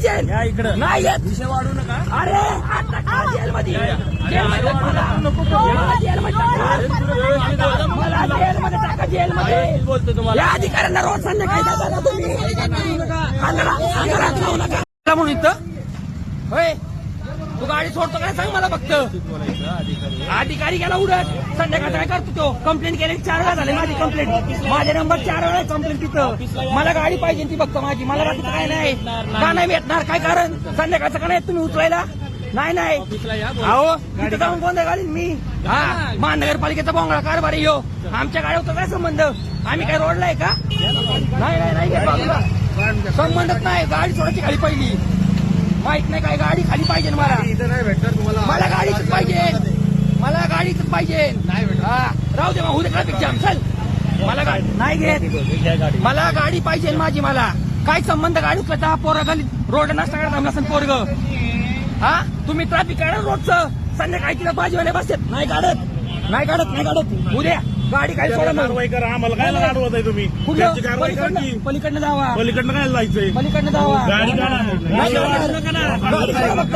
पाहिजे या इकडं. नाही येत. विषय वाढू नका. अरे आता का जेलमध्ये? या, या. जेलमध्ये टाका मला. मला जेलमध्ये टाका. मला जेलमध्ये टाका जेलमध्ये. बोलतो तुम्हाला. या अधिकाऱ्यांना रोज संध्याकाळी तुम्ही. लावू नका. का म्हणून इथं. होय. तू गाडी सोडतो काय सांग मला फक्त. बोलायचं अधिकारी अधिकारी गेला उडत संध्याकाळचा काय करतो तो? कंप्लेंट केली चार वेळा झाले माझी कंप्लेंट माझे नंबर चार वेळा कंप्लेंट तिथं. मला गाडी पाहिजे ती फक्त माझी. मला बाकीचं काय नाही. का नाही भेटणार? काय कारण? संध्याकाळचं का नाही? तुम्ही उचलायला? नाही नाही. अहो तिथं जाऊन गोंधळ घालीन मी. हा महानगरपालिकेचा बोंगळा कारभार आहे यो. आमच्या गाड्या काय संबंध? आम्ही काय रोडला आहे का? नाही नाही नाही संबंधच नाही. गाडी सोडायची खाली पहिली. माहीत नाही काय? गाडी खाली पाहिजे मला. मला गाडीच पाहिजे मला गाडीच पाहिजे नाही भेटणार. हा, राहू दे मग उद्या ट्रॅफिक जाम चल. मला गाडी नाही घेत. मला गाडी पाहिजे माझी मला. काय संबंध गाडी उचलता पोरं? खाली रोड नाश्ता करत थांबला असेल पोरग. हा? तुम्ही ट्रॅफिक काढा रोडचं. संध्याकाळी तिला भाजीवाले बसतात. नाही काढत. नाही काढत नाही काढत. उद्या. गाडी काय सोडा मग. कारवाई करा आम्हाला काय अडवत आहे तुम्ही? त्यांची कारवाई करा पलीकडनं की. पलीकडनं जावा. पलीकडनं काय जायचंय? पलीकडनं जावा. गाडी काढा. गाडी सोडा फक्त.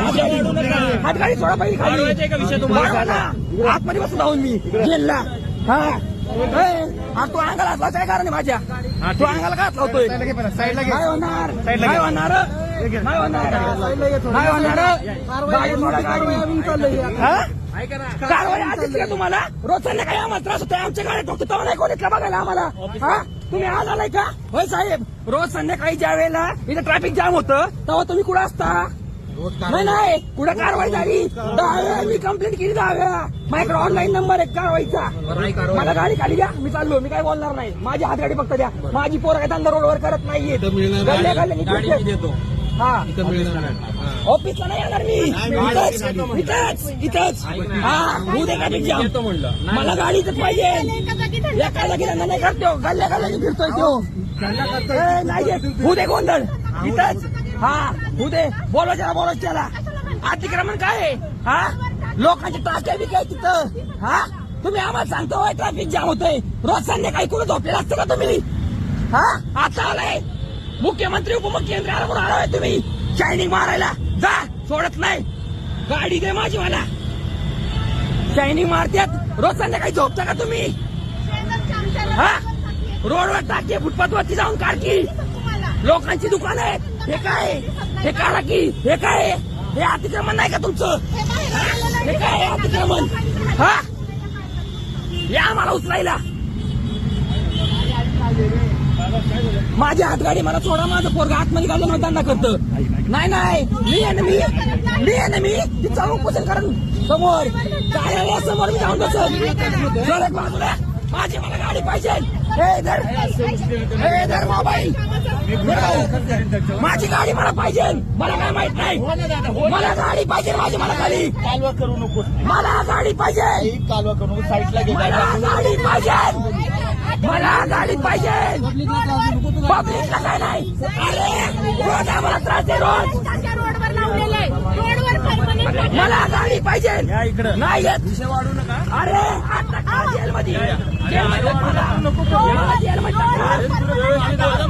हात गाडी सोडा पहिली खाली. वाढवायचंय का विषय तुम्हाला? वाढवा ना. आतमध्ये बसून जाऊन मी. जेलला हा. ए, हा, तू अंगाला हात लावायचा काय कारण आहे माझ्या? तू अंगाला का हात लावतोय? नाही होणार. नाही होणार. नाही होणार. नाही होणार. गाडी सोडा, गाडी. हा? कारवाई आधीच का तुम्हाला? रोज संध्याकाळी आम्हाला त्रास होतोय. आमच्या गाड्या ठोकतो तेव्हा नाही कोण बघायला आम्हाला. हा? तुम्ही आज आलाय का? होय साहेब रोज संध्याकाळी ज्या वेळेला इथं ट्रॅफिक जाम होतं तेव्हा तुम्ही कुठं असता? नाही नाही. कुठं कारवाई झाली? दहा वेळा मी कंप्लेंट केली दहा वेळा. माझ्याकडे ऑनलाईन नंबर आहे कारवाईचा. मला गाडी खाली द्या. मी चाललो. मी काय बोलणार नाही. माझी हात गाडी फक्त द्या. माझी पोरं काय धंदा रोडवर करत नाहीये गल्ल्या हा. इथं मिळणार. ऑफिसला नाही येणार मी. इथंच. इथंच. इथंच. हा. होऊ दे का देतो म्हणलं. मला गाडीच पाहिजे. एका जागी धंदा नाही करतो. गल्ल्या गल्ल्याने फिरतोय तो. नाही येत. होऊ दे गोंधळ. इथंच. हा. होऊ दे. बोला त्याला बोला त्याला. अतिक्रमण काय आहे? हा? लोकांचे टाक्या बी काय तिथं. हा? तुम्ही आम्हाला सांगतो ट्रॅफिक जाम होतोय. रोज संध्याकाळी कुठं झोपलेला असतं का तुम्ही? हा? आता आलाय. मुख्यमंत्री उपमुख्यमंत्र्याला म्हणून आलोय तुम्ही. शायनिंग मारायला. जा सोडत नाही. गाडी दे माझी मला. शायनिंग मारत्यात. रोज संध्याकाळी झोपता का तुम्ही? हा? रोडवर टाकी फुटपाथवरती जाऊन काढकी लोकांची दुकान आहेत. हे काय? हे काढा की. हे काय? हे अतिक्रमण नाही का तुमचं? हे काय आहे अतिक्रमण? हा? या मला उचलायला. माझी हातगाडी मला सोडा माझं पोरगा आतमध्ये घालून दंडा करतं. नाही नाही. मी आहे ना मी. मी आहे ना मी. ती चालून पुसेल कारण समोर. कार्यालयासमोर मी जाऊन बसल. बाजूला. माझी मला गाडी पाहिजे. हे हे मोबाईल. माझी गाडी मला पाहिजे. मला काय माहीत नाही. मला गाडी पाहिजे माझी मला खाली. कालवा करू नकोस. मला गाडी पाहिजे. कालवा करू. नको साईडला गाडी पाहिजे. गाडी पाहिजे. पब्लिकला काय नाही. अरे रोज आम्हाला त्रास आहे रोज. मला गाडी पाहिजे. नाही येत. विषय वाढू नका. अरे आता का जेलमध्ये? मला जेलमध्ये टाका.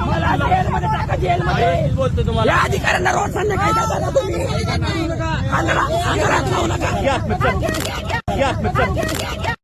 मला जेलमध्ये टाका जेलमध्ये. या अधिकाऱ्यांना रोज संध्याकाळी तुम्ही. अंधारात अंधारात लावू नका.